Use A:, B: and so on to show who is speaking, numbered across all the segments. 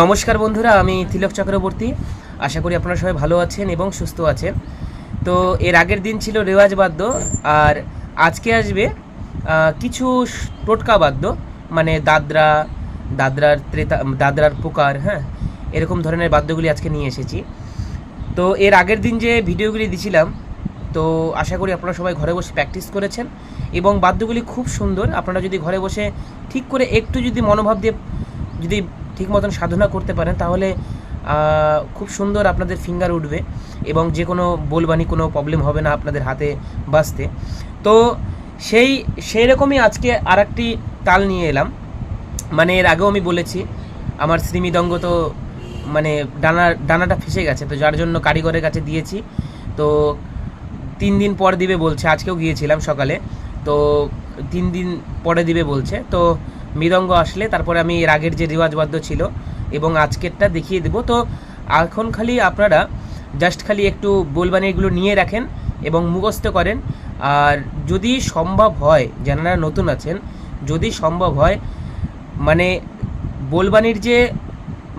A: নমস্কার বন্ধুরা, আমি তিলক চক্রবর্তী। আশা করি আপনারা সবাই ভালো আছেন এবং সুস্থ আছেন। তো এর আগের দিন ছিল রেওয়াজ বাদ্য, আর আজকে আসবে কিছু টোটকা বাদ্য মানে দাদরা, দাদরার ত্রেতা, দাদরার পোকার হ্যাঁ এরকম ধরনের বাদ্যগুলি আজকে নিয়ে এসেছি। তো এর আগের দিন যে ভিডিওগুলি দিছিলাম, তো আশা করি আপনারা সবাই ঘরে বসে প্র্যাকটিস করেছেন এবং বাদ্যগুলি খুব সুন্দর। আপনারা যদি ঘরে বসে ঠিক করে একটু যদি মনোভাব দিয়ে, যদি ঠিক মতন সাধনা করতে পারেন, তাহলে খুব সুন্দর আপনাদের ফিঙ্গার উঠবে এবং যে কোনো বলবানি কোনো প্রবলেম হবে না আপনাদের হাতে বাঁচতে। তো, সেই সেই রকমই আজকে আর একটি তাল নিয়ে এলাম। মানে এর আগেও আমি বলেছি, আমার শ্রীমৃদঙ্গ তো মানে ডানা, ডানাটা ফেসে গেছে, তো যার জন্য কারিগরের কাছে দিয়েছি। তো, তিন দিন পর দিবে বলছে, আজকেও গিয়েছিলাম সকালে, তো তিন দিন পরে দিবে বলছে। তো মৃদঙ্গ আসলে, তারপরে আমি এর আগের যে রেওয়াজবাদ্য ছিল এবং আজকেরটা দেখিয়ে দেবো। তো এখন খালি আপনারা জাস্ট খালি একটু বোলবানিগুলো নিয়ে রাখেন এবং মুখস্থ করেন। আর যদি সম্ভব হয়, যারা নতুন আছেন, যদি সম্ভব হয় মানে বোলবানির যে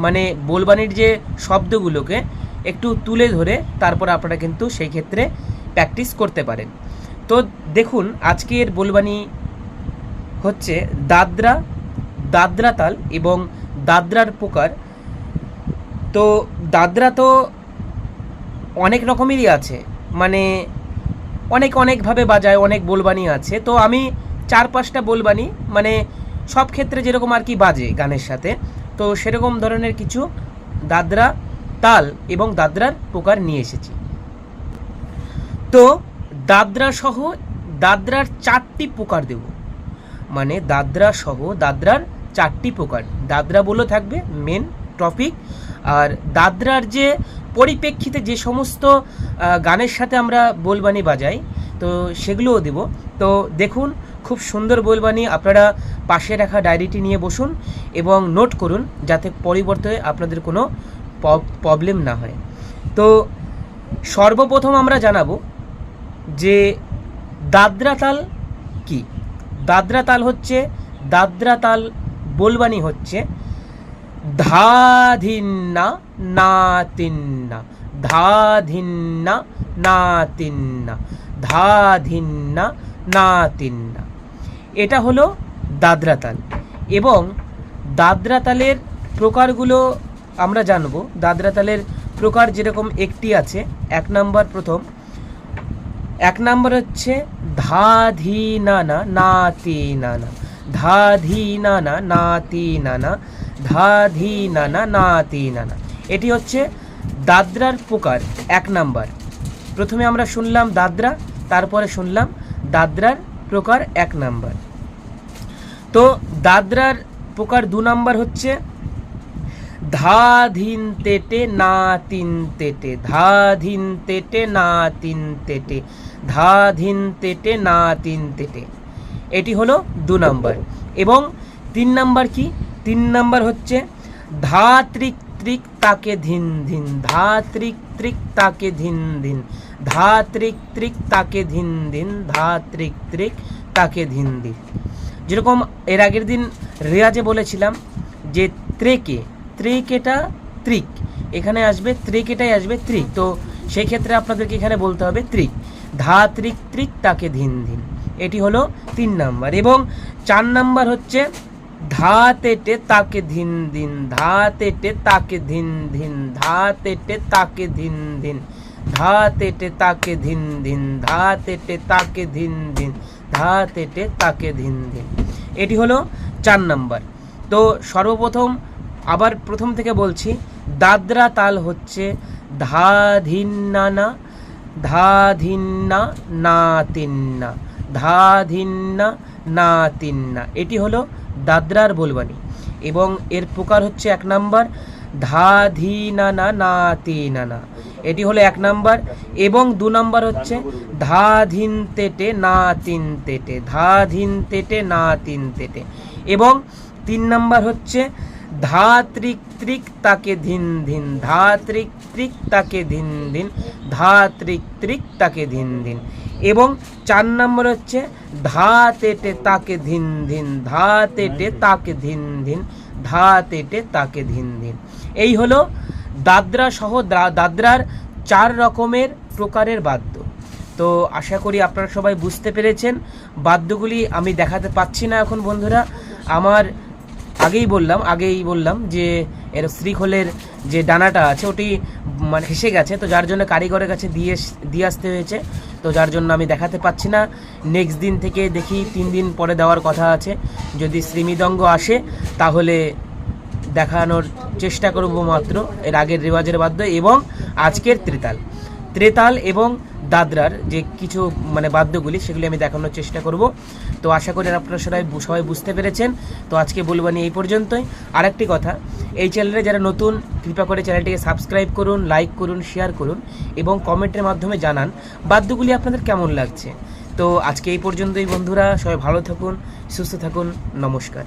A: মানে বোলবানির যে শব্দগুলোকে একটু তুলে ধরে তারপর আপনারা কিন্তু সেই ক্ষেত্রে প্র্যাকটিস করতে পারেন। তো দেখুন, আজকের বোলবানি হচ্ছে দাদরা দাদরা তাল এবং দাদরার প্রকার তো দাদরা তো অনেক রকমেরই আছে মানে অনেক অনেকভাবে বাজায়, অনেক বোলবানি আছে। তো আমি চার পাঁচটা বোলবানি মানে সব ক্ষেত্রে যেরকম আর কি বাজে গানের সাথে, তো সেরকম ধরনের কিছু দাদরা তাল এবং দাদরার প্রকার নিয়ে এসেছি। তো দাদরা সহ দাদরার চারটি প্রকার দেব। মানে দাদরা সহ, দাদরার চারটি প্রকার। দাদরা বলে থাকবে মেন টপিক আর দাদরার যে পরিপ্রেক্ষিতে যে সমস্ত গানের সাথে আমরা বোলবানি বাজাই, তো সেগুলোও দেব। তো দেখুন, খুব সুন্দর বোলবানি আপনারা পাশে রাখা ডায়েরিটি নিয়ে বসুন এবং নোট করুন যাতে পরিবর্তে আপনাদের কোনো প্রবলেম না হয়। তো সর্বপ্রথম আমরা জানাব যে দাদরা তাল কি? দাদরা তাল হচ্ছে দাদরা তাল বোলবানি হচ্ছে, ধাধিন্না না তিন্না ধাধিন্না না তিন্না ধা ধিন্না না তিন্না এটা হলো দাদরা তাল এবং দাদরা তালের প্রকারগুলো আমরা জানব। দাদরা তালের প্রকার যেরকম একটি আছে, এক নাম্বার প্রথম এক নাম্বার হচ্ছে ধা ধি না না না তি না না ধা ধি না না না তি না না ধা ধি না না না তি না না এটি হচ্ছে দাদরার প্রকার এক নাম্বার। প্রথমে আমরা শুনলাম দাদরা, তারপরে শুনলাম দাদরার প্রকার, এক নাম্বার। তো দাদরার প্রকার দু নাম্বার হচ্ছে ধা ধিন তেটে, না তিন তেটে, ধা ধিন তেটে, না তিন তেটে, ধা ধিন তেটে, না তিন তেটে। এটি হলো দু নাম্বার। এবং তিন নাম্বার কি? তিন নাম্বার হচ্ছে ধা ত্রিক তাকে ধিন ধিন, ধা ত্রিক তাকে ধিন ধিন, ধা ত্রিক তাকে ধিন ধিন, ধা ত্রিক ত্রিক তাকে ধিন ধিন। যেরকম এর আগের দিন রেয়াজে বলেছিলাম যে ত্রেকে ত্রেকেটা ত্রিক। এখানে আসবে ত্রেকেটাই আসবে ত্রিক। তো সেই ক্ষেত্রে আপনাদেরকে এখানে বলতে হবে ত্রিক। ধা ত্রিক ত্রিক তাকে ধিন ধিন। এটি হলো তিন নাম্বার। এবং চার নাম্বার হচ্ছে ধা তেটে তাকে ধিন দিন ধা তেটে তাকে ধিন ধিন। ধা তেটে তাকে ধিন ধিন। ধা তেটে তাকে ধিন ধিন। ধা তেটে তাকে ধিন ধিন। ধা তেটে তাকে ধিন ধিন। এটি হলো চার নাম্বার। তো সর্বপ্রথম আবার প্রথম থেকে বলছি, দাদরা তাল হচ্ছে ধা ধিন না না ধা ধিন না তিন্না ধা ধিন না না তিন না এটি হলো দাদরার বলবানি এবং এর প্রকার হচ্ছে এক নাম্বার ধা ধি না না তি না না এটি হলো এক নাম্বার, এবং দু নাম্বার হচ্ছে ধা ধিন তেটে না তিন তেটে ধা ধিন তেটে না তিন তেটে এবং তিন নাম্বার হচ্ছে ধা ত্রিক তাকে ধিন ধিন ধা ত্রিক তাকে ধিন ধিন ধা ত্রিক তাকে ধিন ধিন। এবং চার নম্বর হচ্ছে ধা তেটে তাকে ধিন ধিন ধা তেটে তাকে ধিন ধিন ধা তেটে তাকে ধিন ধিন। এই হলো দাদরা সহ দাদরার চার রকমের প্রকারের বাদ্য। তো আশা করি আপনারা সবাই বুঝতে পেরেছেন। বাদ্যগুলি আমি দেখাতে পাচ্ছি না এখন বন্ধুরা। আমার আগেই বললাম আগেই বললাম যে এর শ্রীখোলের যে ডানাটা আছে, ওটি মানে হেসে গেছে, তো যার জন্য কারিগরের কাছে দিয়ে দিয়ে আসতে হয়েছে, তো যার জন্য আমি দেখাতে পাচ্ছি না। নেক্সট দিন থেকে দেখি তিন দিন পরে দেওয়ার কথা আছে। যদি শ্রীমৃদঙ্গ আসে, তাহলে দেখানোর চেষ্টা করব মাত্র, এর আগের রেওয়াজের বাধ্য এবং আজকের ত্রেতাল। ত্রেতাল এবং দাদরার যে কিছু মানে বাদ্যগুলি, সেগুলি আমি দেখানোর চেষ্টা করব। তো আশা করি আপনারা সবাই সবাই বুঝতে পেরেছেন। তো আজকে বলবানি এই পর্যন্তই। আরেকটি কথা, এই চ্যানেলে যারা নতুন, কৃপা করে চ্যানেলটিকে সাবস্ক্রাইব করুন, লাইক করুন, শেয়ার করুন এবং কমেন্টের মাধ্যমে জানান বাদ্যগুলি আপনাদের কেমন লাগছে। তো আজকে এই পর্যন্তই বন্ধুরা, সবাই ভালো থাকুন, সুস্থ থাকুন, নমস্কার।